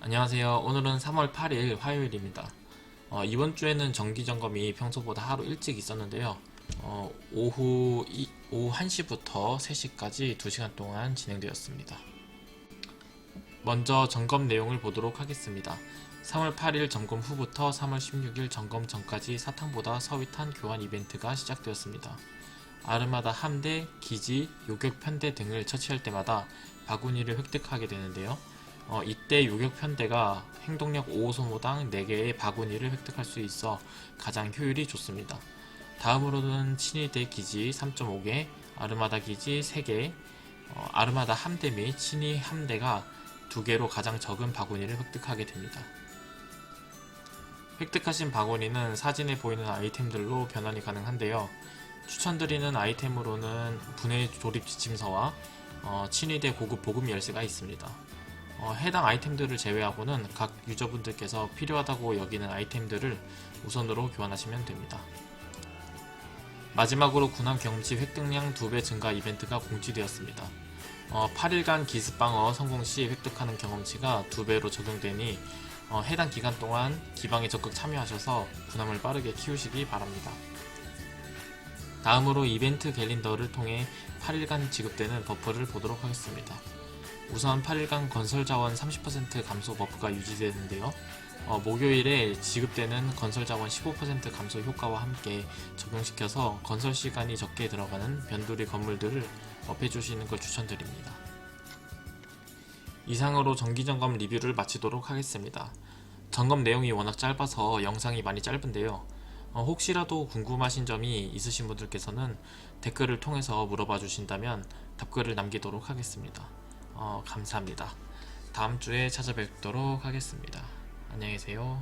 안녕하세요. 오늘은 3월 8일 화요일입니다. 어, 이번 주에는 정기 점검이 평소보다 하루 일찍 있었는데요. 어, 오후, 이- 오후 1시부터 3시까지 2시간 동안 진행되었습니다. 먼저 점검 내용을 보도록 하겠습니다. 3월 8일 점검 후부터 3월 16일 점검 전까지 사탕보다 서위탄 교환 이벤트가 시작되었습니다. 아르마다 함대, 기지, 요격 편대 등을 처치할 때마다 바구니를 획득하게 되는데요. 어, 이때 요격 편대가 행동력 5소모당 4개의 바구니를 획득할 수 있어 가장 효율이 좋습니다. 다음으로는 친위대 기지 3.5개, 아르마다 기지 3개, 어, 아르마다 함대 및 친위 함대가 2개로 가장 적은 바구니를 획득하게 됩니다. 획득하신 바구니는 사진에 보이는 아이템들로 변환이 가능한데요. 추천드리는 아이템으로는 분해 조립 지침서와 어, 친위대 고급 보급 열쇠가 있습니다. 어, 해당 아이템들을 제외하고는 각 유저분들께서 필요하다고 여기는 아이템들을 우선으로 교환하시면 됩니다. 마지막으로 군함 경험치 획득량 2배 증가 이벤트가 공지되었습니다. 어, 8일간 기습방어 성공 시 획득하는 경험치가 2배로 적용되니 어, 해당 기간 동안 기방에 적극 참여하셔서 군함을 빠르게 키우시기 바랍니다. 다음으로 이벤트 캘린더를 통해 8일간 지급되는 버프를 보도록 하겠습니다. 우선 8일간 건설 자원 30% 감소 버프가 유지되는데요. 어, 목요일에 지급되는 건설 자원 15% 감소 효과와 함께 적용시켜서 건설 시간이 적게 들어가는 변두리 건물들을 업해 주시는 걸 추천드립니다. 이상으로 정기 점검 리뷰를 마치도록 하겠습니다. 점검 내용이 워낙 짧아서 영상이 많이 짧은데요. 어, 혹시라도 궁금하신 점이 있으신 분들께서는 댓글을 통해서 물어봐 주신다면 답글을 남기도록 하겠습니다. 어, 감사합니다. 다음 주에 찾아뵙도록 하겠습니다. 안녕히 계세요.